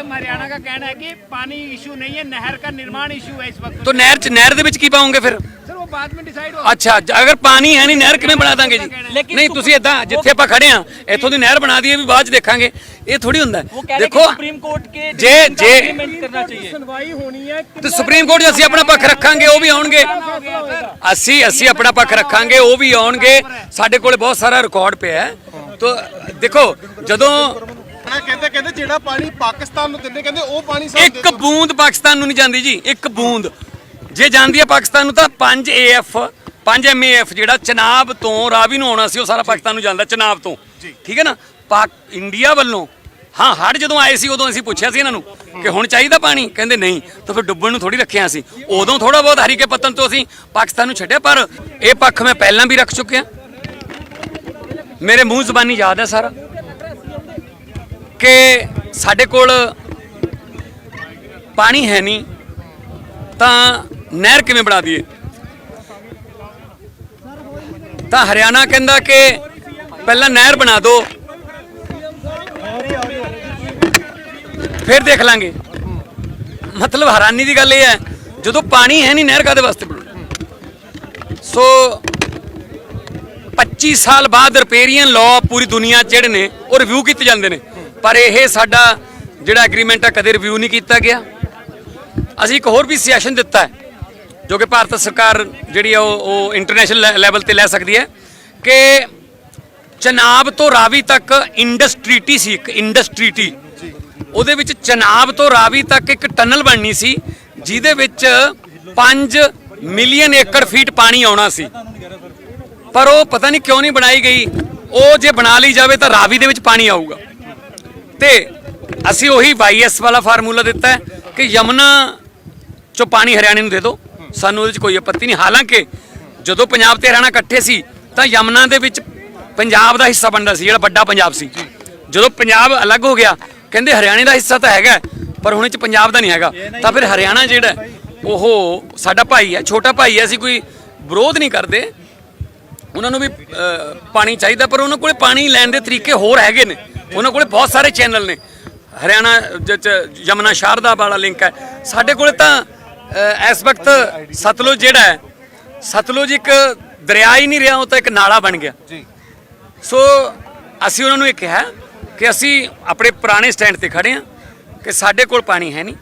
CM Haryana का कहना है कि पानी इशू नहीं है नहर का निर्माण इशू है इस वक्त तो नहर ਚ ਨਹਿਰ ਦੇ ਵਿੱਚ ਕੀ ਪਾਉਂਗੇ ਫਿਰ सर वो बाद में डिसाइड होगा ਅੱਛਾ ਜ- ਅਗਰ ਪਾਣੀ ਹੈ ਨਹੀਂ ਨਹਿਰ ਕਿਵੇਂ ਬਣਾ ਦਾਂਗੇ ਜੀ ਨਹੀਂ ਤੁਸੀਂ ਇਦਾਂ ਜਿੱਥੇ ਆਪਾਂ ਖੜੇ ਆ ਇੱਥੋਂ ਦੀ ਨਹਿਰ ਬਣਾ ਦਈਏ ਵੀ ਬਾਅਦ ਚ ਦੇਖਾਂਗੇ ਇਹ ਥੋੜੀ ਹੁੰਦਾ वो ਹੈ। कह रहे हैं ਦੇਖੋ कि सुप्रीम कोर्ट के ਜੇ ਜੇ इम्प्लीमेंट करना चाहिए सुनवाई होनी है ਤੇ ਸੁਪਰੀਮ ਕੋਰਟ 'ਚ ਅਸੀਂ ਆਪਣਾ ਪੱਖ ਰੱਖਾਂਗੇ ਉਹ ਵੀ ਆਉਣਗੇ ਅਸੀਂ ਅਸੀਂ ਆਪਣਾ ਪੱਖ ਰੱਖਾਂਗੇ ਉਹ ਵੀ ਆਉਣਗੇ ਸਾਡੇ ਕੋਲੇ ਬਹੁਤ ਸਾਰਾ ਰਿਕਾਰਡ ਪਿਆ ਹੈ ਤੋ ਦੇਖੋ ਜਦੋਂ ਮੈਂ ਕਹਿੰਦੇ ਕਹਿੰਦੇ ਜਿਹੜਾ ਪਾਣੀ ਪਾਕਿਸਤਾਨ ਨੂੰ ਦਿੰਦੇ ਕਹਿੰਦੇ ਉਹ ਪਾਣੀ ਸਾਨੂੰ ਇੱਕ ਬੂੰਦ ਪਾਕਿਸਤਾਨ ਨੂੰ ਨਹੀਂ ਜਾਂਦੀ ਜੀ ਇੱਕ ਬੂੰਦ। ਜੇ ਜਾਂਦੀ ਹੈ ਪਾਕਿਸਤਾਨ ਨੂੰ ਤਾਂ 5 ਏਐਫ 5 ਐਮਏਐਫ ਜਿਹੜਾ ਚਨਾਬ ਤੋਂ ਰਾਵੀ ਨੂੰ ਆਉਣਾ ਸੀ ਉਹ ਸਾਰਾ ਪਾਕਿਸਤਾਨ ਨੂੰ ਜਾਂਦਾ ਚਨਾਬ ਤੋਂ। ਠੀਕ ਹੈ ਨਾ? ਪਾਕ ਇੰਡੀਆ ਵੱਲੋਂ। ਹਾਂ ਹੜ ਜਦੋਂ ਆਏ ਸੀ ਉਦੋਂ ਅਸੀਂ ਪੁੱਛਿਆ ਸੀ ਇਹਨਾਂ ਨੂੰ ਕਿ ਹੁਣ ਚਾਹੀਦਾ ਪਾਣੀ? ਕਹਿੰਦੇ ਨਹੀਂ ਤਾਂ ਫਿਰ ਡੁੱਬਣ ਨੂੰ ਥੋੜੀ ਰੱਖਿਆ ਸੀ ਉਦੋਂ ਥੋੜਾ ਬਹੁਤ ਹਰੀਕੇ ਪਤਨ ਤੋਂ ਅਸੀਂ ਪਾਕਿਸਤਾਨ ਨੂੰ ਛੱਡਿਆ ਪਰ ਇਹ ਪੱਖ ਮੈਂ ਪਹਿਲਾਂ ਵੀ ਰੱਖ ਚੁੱਕਿਆ। ਮੇਰੇ ਮੂੰਹ ਜ਼ਬਾਨੀ ਯਾਦ ਹੈ ਸਾਰਾ। ਕਿ ਸਾਡੇ ਕੋਲ ਪਾਣੀ ਹੈ ਨਹੀਂ, ਤਾਂ ਨਹਿਰ ਕਿਵੇਂ ਬਣਾ ਦਈਏ? ਤਾਂ ਹਰਿਆਣਾ ਕਹਿੰਦਾ ਕਿ ਪਹਿਲਾਂ ਨਹਿਰ ਬਣਾ ਦਿਓ, ਫਿਰ ਦੇਖ ਲਾਂਗੇ। ਮਤਲਬ ਹੈਰਾਨੀ ਦੀ ਗੱਲ ਇਹ ਹੈ, ਜਦੋਂ ਪਾਣੀ ਹੈ ਨਹੀਂ, ਨਹਿਰ ਕਾਦੇ ਵਾਸਤੇ ਬਣਾਉਣੀ ਸੋ 25 ਸਾਲ ਬਾਅਦ ਰਿਪੇਰੀਅਨ ਲਾਅ ਪੂਰੀ ਦੁਨੀਆ 'ਚ ਜਿਹੜੇ ਨੇ ਉਹ ਰਿਵਿਊ ਕੀਤੇ ਜਾਂਦੇ ਨੇ। ਪਰ ਇਹ ਸਾਡਾ ਜਿਹੜਾ ਐਗਰੀਮੈਂਟ ਆ, ਕਦੇ ਰਿਵਿਊ ਨਹੀਂ ਕੀਤਾ ਗਿਆ। ਅਸੀਂ ਇੱਕ ਹੋਰ ਵੀ ਸੈਸ਼ਨ ਦਿੱਤਾ ਜੋ ਕਿ ਭਾਰਤ ਸਰਕਾਰ ਜਿਹੜੀ ਆ, ਉਹ ਉਹ ਇੰਟਰਨੈਸ਼ਨਲ ਲੈਵਲ ਤੇ ਲੈ ਸਕਦੀ ਹੈ, ਕਿ ਚਨਾਬ ਤੋਂ ਰਾਵੀ ਤੱਕ ਇੰਡਸਟਰੀਟੀ ਸੀ, ਇੱਕ ਇੰਡਸਟਰੀਟੀ ਉਹਦੇ ਵਿੱਚ ਚਨਾਬ ਤੋਂ ਰਾਵੀ ਤੱਕ ਇੱਕ ਟਨਲ ਬਣਨੀ ਸੀ, ਜਿਹਦੇ ਵਿੱਚ 5 ਮਿਲੀਅਨ ਏਕੜ ਫੀਟ ਪਾਣੀ ਆਉਣਾ ਸੀ। ਪਰ ਉਹ ਪਤਾ ਨਹੀਂ ਕਿਉਂ ਨਹੀਂ ਬਣਾਈ ਗਈ। ਉਹ ਜੇ ਬਣਾ ਲਈ ਜਾਵੇ ਤਾਂ ਰਾਵੀ ਦੇ ਵਿੱਚ ਪਾਣੀ ਆਊਗਾ। ਤੇ ਅਸੀਂ ਉਹੀ ਵਾਈਐਸ ਵਾਲਾ ਫਾਰਮੂਲਾ ਦਿੱਤਾ ਕਿ ਯਮਨਾ ਚੋਂ ਪਾਣੀ ਹਰਿਆਣੇ ਨੂੰ ਦੇ ਦਿਓ। ਸਾਨੂੰ ਉਹਦੇ 'ਚ ਕੋਈ ਆਪੱਤੀ ਨਹੀਂ। ਹਾਲਾਂਕਿ ਜਦੋਂ ਪੰਜਾਬ ਤੇ ਹਰਿਆਣਾ ਇਕੱਠੇ ਸੀ, ਤਾਂ ਯਮਨਾ ਦੇ ਵਿੱਚ ਪੰਜਾਬ ਦਾ ਹਿੱਸਾ ਬਣਦਾ ਸੀ, ਜਿਹੜਾ ਵੱਡਾ ਪੰਜਾਬ ਸੀ। ਜਦੋਂ ਪੰਜਾਬ ਅਲੱਗ ਹੋ ਗਿਆ, ਕਹਿੰਦੇ ਹਰਿਆਣੇ ਦਾ ਹਿੱਸਾ ਤਾਂ ਹੈਗਾ, ਪਰ ਹੁਣ ਇਹ 'ਚ ਪੰਜਾਬ ਦਾ ਨਹੀਂ ਹੈਗਾ। ਤਾਂ ਫਿਰ ਹਰਿਆਣਾ ਜਿਹੜਾ ਉਹ ਸਾਡਾ ਭਾਈ ਹੈ, ਛੋਟਾ ਭਾਈ ਹੈ, ਅਸੀਂ ਕੋਈ ਵਿਰੋਧ ਨਹੀਂ ਕਰਦੇ। ਉਹਨਾਂ ਨੂੰ ਵੀ ਪਾਣੀ ਚਾਹੀਦਾ ਪਰ ਉਹਨਾਂ ਕੋਲੇ ਪਾਣੀ ਲੈਣ ਦੇ ਤਰੀਕੇ ਹੋਰ ਹੈਗੇ ਨੇ। ਉਹਨਾਂ ਕੋਲੇ ਬਹੁਤ ਸਾਰੇ ਚੈਨਲ ਨੇ। ਹਰਿਆਣਾ ਜ- ਚ ਯਮਨਾ ਸ਼ਾਰਦਾ ਵਾਲਾ ਲਿੰਕ ਹੈ। ਸਾਡੇ ਕੋਲੇ ਤਾਂ ਇਸ ਵਕਤ ਸਤਲੁਜ ਜਿਹੜਾ ਹੈ ਸਤਲੁਜ ਇੱਕ ਦਰਿਆ ਹੀ ਨਹੀਂ ਰਿਹਾ ਉਹ ਤਾਂ ਇੱਕ ਨਾਲਾ ਬਣ ਗਿਆ। ਜੀ। ਸੋ ਅਸੀਂ ਉਹਨਾਂ ਨੂੰ ਇਹ ਕਿਹਾ ਕਿ ਅਸੀਂ ਆਪਣੇ ਪੁਰਾਣੇ ਸਟੈਂਡ ਤੇ ਖੜੇ ਹਾਂ ਕਿ ਸਾਡੇ ਕੋਲ ਪਾਣੀ ਹੈ ਨਹੀਂ।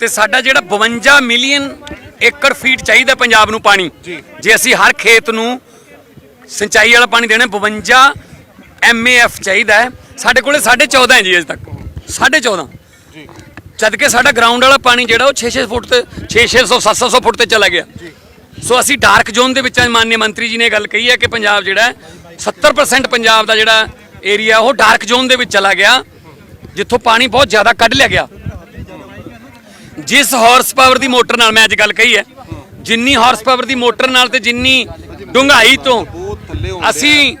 ਤੇ ਸਾਡਾ ਜਿਹੜਾ 52 ਮਿਲੀਅਨ ਏਕੜ ਫੀਟ ਚਾਹੀਦਾ ਪੰਜਾਬ ਨੂੰ ਪਾਣੀ। ਜੇ ਅਸੀਂ ਹਰ ਖੇਤ ਨੂੰ ਸਿੰਚਾਈ ਵਾਲਾ ਪਾਣੀ ਦੇਣਾ 52 ਐਮਏਐਫ ਚਾਹੀਦਾ ਹੈ। ਸਾਡੇ ਕੋਲੇ 14.5 ਹੈ ਜੀ ਅਜੇ ਤੱਕ। 14.5 ਜਦ ਕਿ ਸਾਡਾ ਗਰਾਊਂਡ ਵਾਲਾ ਪਾਣੀ ਜਿਹੜਾ ਉਹ 6-6 ਫੁੱਟ ਤੇ 6-600 700 ਫੁੱਟ ਤੇ ਚਲਾ ਗਿਆ। ਸੋ ਅਸੀਂ ਡਾਰਕ ਜ਼ੋਨ ਦੇ ਵਿੱਚ ਮਾਨਯ ਮੰਤਰੀ ਜੀ ਨੇ ਗੱਲ ਕਹੀ ਹੈ ਕਿ ਪੰਜਾਬ ਜਿਹੜਾ ਹੈ 70% ਪੰਜਾਬ ਦਾ ਜਿਹੜਾ ਏਰੀਆ ਉਹ ਡਾਰਕ ਜ਼ੋਨ ਦੇ ਵਿੱਚ ਚਲਾ ਗਿਆ ਜਿੱਥੋਂ ਪਾਣੀ ਬਹੁਤ ਜ਼ਿਆਦਾ ਕੱਢ ਲਿਆ ਗਿਆ। ਜਿਸ ਹਾਰਸ ਪਾਵਰ ਦੀ ਮੋਟਰ ਨਾਲ ਮੈਂ ਅੱਜ ਗੱਲ ਕਹੀ ਹੈ ਜਿੰਨੀ ਹਾਰਸ ਪਾਵਰ ਦੀ ਮੋਟਰ ਨਾਲ ਤੇ ਜਿੰਨੀ ਡੂੰਘਾਈ ਤੋਂ ਅਸੀਂ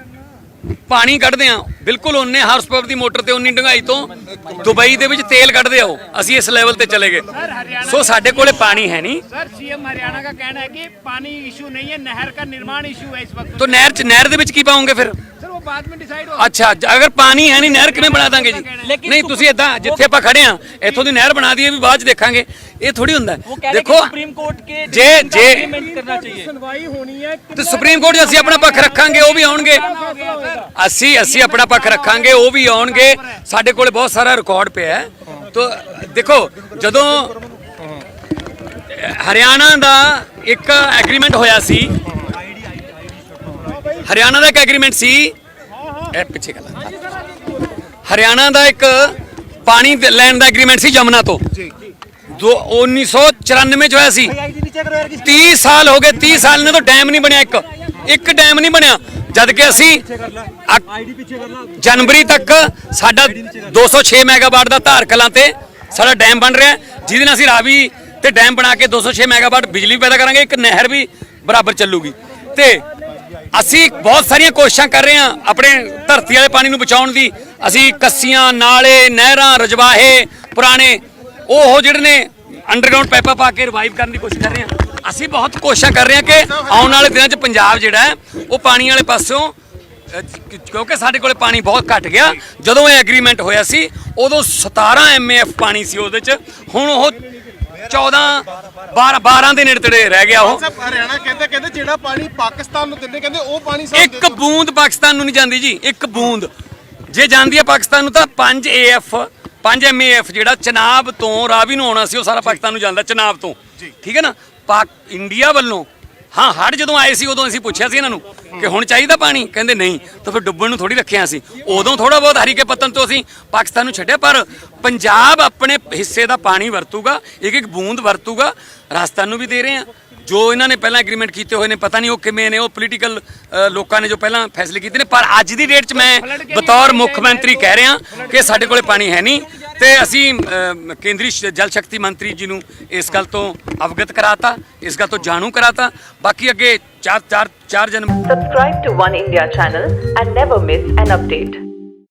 ਪਾਣੀ ਕੱਢਦੇ ਆ ਬਿਲਕੁਲ ਉਹਨੇ ਹਾਰਸ ਪਾਵਰ ਦੀ ਮੋਟਰ ਤੇ ਉਨੀ ਡੰਗਾਈ ਤੋਂ ਦੁਬਈ ਦੇ ਵਿੱਚ ਤੇਲ ਕੱਢਦੇ ਆਓ। ਅਸੀਂ ਇਸ ਲੈਵਲ ਤੇ ਚਲੇ ਗਏ। ਸੋ ਸਾਡੇ ਕੋਲੇ ਪਾਣੀ ਹੈ ਨਹੀਂ। ਸਰ ਸੀਐਮ ਹਰਿਆਣਾ ਦਾ ਕਹਿਣਾ ਹੈ ਕਿ ਪਾਣੀ ਇਸ਼ੂ ਨਹੀਂ ਹੈ ਨਹਿਰ ਦਾ ਨਿਰਮਾਣ ਇਸ਼ੂ ਹੈ ਇਸ ਵਕਤ। ਤੋਂ ਨਹਿਰ ਚ ਨਹਿਰ ਦੇ ਵਿੱਚ ਕੀ ਪਾਉਂਗੇ ਫਿਰ? ਸਰ ਉਹ ਬਾਅਦ ਵਿੱਚ ਡਿਸਾਈਡ ਹੋਗਾ ਅੱਛਾ ਅਗਰ ਪਾਣੀ ਹੈ ਨਹੀਂ ਨਹਿਰ ਕਿਵੇਂ ਬਣਾ ਦਾਂਗੇ ਜੀ? ਨਹੀਂ ਤੁਸੀਂ ਇਦਾਂ ਜਿੱਥੇ ਆਪਾਂ ਖੜੇ ਆ ਇੱਥੋਂ ਦੀ ਨਹਿਰ ਬਣਾ ਦਈਏ ਵੀ ਬਾਅਦ ਚ ਦੇਖਾਂਗੇ। ਇਹ ਥੋੜੀ ਹੁੰਦਾ ਦੇਖੋ ਸੁਪਰੀਮ ਕੋਰਟ ਕੇ ਜੇ ਜੇ ਕਰਨਾ ਚਾਹੀਏ। ਸੁਣਵਾਈ ਹੋਣੀ ਹੈ ਤੇ ਸੁਪਰੀਮ ਕੋਰਟ 'ਚ ਅਸੀਂ ਆਪਣਾ ਪੱਖ ਰੱਖਾਂਗੇ ਉਹ ਵੀ ਆਉਣਗੇ। ਅਸੀਂ ਅਸੀਂ ਆਪਣਾ ਪੱਖ ਰੱਖਾਂਗੇ ਉਹ ਵੀ ਆਉਣਗੇ। ਸਾਡੇ ਕੋਲ ਬਹੁਤ ਸਾਰਾ ਰਿਕਾਰਡ ਪਿਆ ਹੈ। ਤੋ ਦੇਖੋ ਜਦੋਂ ਹਰਿਆਣਾ ਦਾ ਇੱਕ ਐਗਰੀਮੈਂਟ ਹੋਇਆ ਸੀ ਹਰਿਆਣਾ ਦਾ ਇੱਕ ਐਗਰੀਮੈਂਟ ਸੀ ਇਹ ਪਿੱਛੇ ਗੱਲ ਹਰਿਆਣਾ ਦਾ ਇੱਕ ਪਾਣੀ ਲੈਣ ਦਾ ਐਗਰੀਮੈਂਟ ਸੀ ਜਮਨਾ ਤੋਂ। ਜੀ। ਦੋ 1994 ਚ ਹੋਇਆ ਸੀ। 30 ਸਾਲ ਹੋ ਗਏ 30 ਸਾਲ ਨੇ ਤਾਂ ਡੈਮ ਨਹੀਂ ਬਣਿਆ ਇੱਕ। ਇੱਕ ਡੈਮ ਨਹੀਂ ਬਣਿਆ। ਜਦ ਕਿ ਅਸੀਂ ਅਕ- ਜਨਵਰੀ ਤੱਕ ਸਾਡਾ 206 ਮੈਗਾਵਾਟ ਦਾ ਧਾਰ ਕਲਾਂ ਤੇ ਸਾਡਾ ਡੈਮ ਬਣ ਰਿਹਾ। ਹੈ, ਜਿਹਦੇ ਨਾਲ ਅਸੀਂ ਰਾਵੀ ਤੇ ਡੈਮ ਬਣਾ ਕੇ 206 ਮੈਗਾਵਾਟ ਬਿਜਲੀ ਪੈਦਾ ਕਰਾਂਗੇ ਇੱਕ ਨਹਿਰ ਵੀ ਬਰਾਬਰ ਚੱਲੂਗੀ। ਤੇ ਅਸੀਂ ਬਹੁਤ ਸਾਰੀਆਂ ਕੋਸ਼ਿਸ਼ਾਂ ਕਰ ਰਹੇ ਹਾਂ ਆਪਣੇ ਧਰਤੀ ਵਾਲੇ ਪਾਣੀ ਨੂੰ ਬਚਾਉਣ ਦੀ। ਅਸੀਂ ਕੱਸੀਆਂ ਨਾਲੇ ਨਹਿਰਾਂ ਰਜਵਾਹੇ ਪੁਰਾਣੇ ਉਹ ਉਹ ਜਿਹੜੇ ਨੇ ਅੰਡਰਗਰਾਉਂਡ ਪਾਈਪਾਂ ਪਾ ਕੇ ਰਿਵਾਈਵ ਕਰਨ ਦੀ ਕੋਸ਼ਿਸ਼ ਕਰ ਰਹੇ ਹਾਂ ਅਸੀਂ ਬਹੁਤ ਕੋਸ਼ਿਸ਼ਾਂ ਕਰ ਰਹੇ ਹਾਂ ਕਿ ਆਉਣ ਵਾਲੇ ਦਿਨਾਂ 'ਚ ਪੰਜਾਬ ਜਿਹੜਾ ਹੈ ਉਹ ਪਾਣੀ ਵਾਲੇ ਪਾਸਿਓਂ ਕਿਉਂਕਿ ਸਾਡੇ ਕੋਲੇ ਪਾਣੀ ਬਹੁਤ ਘਟ ਗਿਆ ਜਦੋਂ ਇਹ ਐਗਰੀਮੈਂਟ ਹੋਇਆ ਸੀ ਉਦੋਂ 17 ਐਮਏਐਫ ਪਾਣੀ ਸੀ ਉਹਦੇ ਚ ਹੁਣ ਉਹ 14 12 12 ਦੇ ਨੇੜੇ ਤੇੜੇ ਰਹਿ ਗਿਆ ਉਹ। ਹਰਿਆਣਾ ਕਹਿੰਦੇ ਕਹਿੰਦੇ ਜਿਹੜਾ ਪਾਣੀ ਪਾਕਿਸਤਾਨ ਨੂੰ ਦਿੰਦੇ ਕਹਿੰਦੇ ਉਹ ਪਾਣੀ ਸਾਨੂੰ ਇੱਕ ਬੂੰਦ ਪਾਕਿਸਤਾਨ ਨੂੰ ਨਹੀਂ ਜਾਂਦੀ ਜੀ ਇੱਕ ਬੂੰਦ। ਜੇ ਜਾਂਦੀ ਹੈ ਪਾਕਿਸਤਾਨ ਨੂੰ ਤਾਂ 5 ਏਐਫ 5 ਐਮਏਐਫ ਜਿਹੜਾ ਚਨਾਬ ਤੋਂ ਰਾਵੀ ਨੂੰ ਆਉਣਾ ਸੀ ਉਹ ਸਾਰਾ ਪਾਕਿਸਤਾਨ ਨੂੰ ਜਾਂਦਾ ਚਨਾਬ ਤੋਂ। ਠੀਕ ਹੈ ਨਾ? ਪਾਕ ਇੰਡੀਆ ਵੱਲੋਂ। ਹਾਂ ਹੜ ਜਦੋਂ ਆਏ ਸੀ ਉਦੋਂ ਅਸੀਂ ਪੁੱਛਿਆ ਸੀ ਇਹਨਾਂ ਨੂੰ ਕਿ ਹੁਣ ਚਾਹੀਦਾ ਪਾਣੀ? ਕਹਿੰਦੇ ਨਹੀਂ ਤਾਂ ਫਿਰ ਡੁੱਬਣ ਨੂੰ ਥੋੜੀ ਰੱਖਿਆ ਸੀ। ਉਦੋਂ ਥੋੜਾ ਬਹੁਤ ਹਰੀਕੇ ਪਤਨ ਤੋਂ ਅਸੀਂ ਪਾਕਿਸਤਾਨ ਨੂੰ ਛੱਡਿਆ ਪਰ ਪੰਜਾਬ ਆਪਣੇ ਹਿੱਸੇ ਦਾ ਪਾਣੀ ਵਰਤੂਗਾ ਇੱਕ ਇੱਕ ਬੂੰਦ ਵਰਤੂਗਾ ਰਾਜਸਥਾਨ ਨੂੰ ਵੀ ਦੇ ਰਹੇ ਆ ਜੋ ਇਹਨਾਂ ਨੇ ਪਹਿਲਾਂ ਐਗਰੀਮੈਂਟ ਕੀਤੇ ਹੋਏ ਨੇ ਪਤਾ ਨਹੀਂ ਉਹ ਕਿਵੇਂ ਨੇ ਉਹ ਪੋਲੀਟੀਕਲ ਲੋਕਾਂ ਨੇ ਜੋ ਪਹਿਲਾਂ ਫੈਸਲੇ ਕੀਤੇ ਨੇ ਪਰ ਅੱਜ ਦੀ ਡੇਟ 'ਚ ਮੈਂ ਬਤੌਰ ਮੁੱਖ ਮੰਤਰੀ ਕਹਿ ਰਿਹਾ ਕਿ ਸਾਡੇ ਕੋਲੇ ਪਾਣੀ ਹੈ ਨਹੀਂ। ਤੇ ਅਸੀਂ ਕੇਂਦਰੀ ਜਲ ਸ਼ਕਤੀ ਮੰਤਰੀ ਜੀ ਨੂੰ ਇਸ ਗੱਲ ਤੋਂ ਅਵਗਤ ਕਰਾਤਾ ਇਸ ਗੱਲ ਤੋਂ ਜਾਣੂ ਕਰਾਤਾ। ਬਾਕੀ ਅੱਗੇ ਚਾਰ ਚਾਰ ਚਾਰ ਜਨਮ Subscribe to One India channel and never miss an update.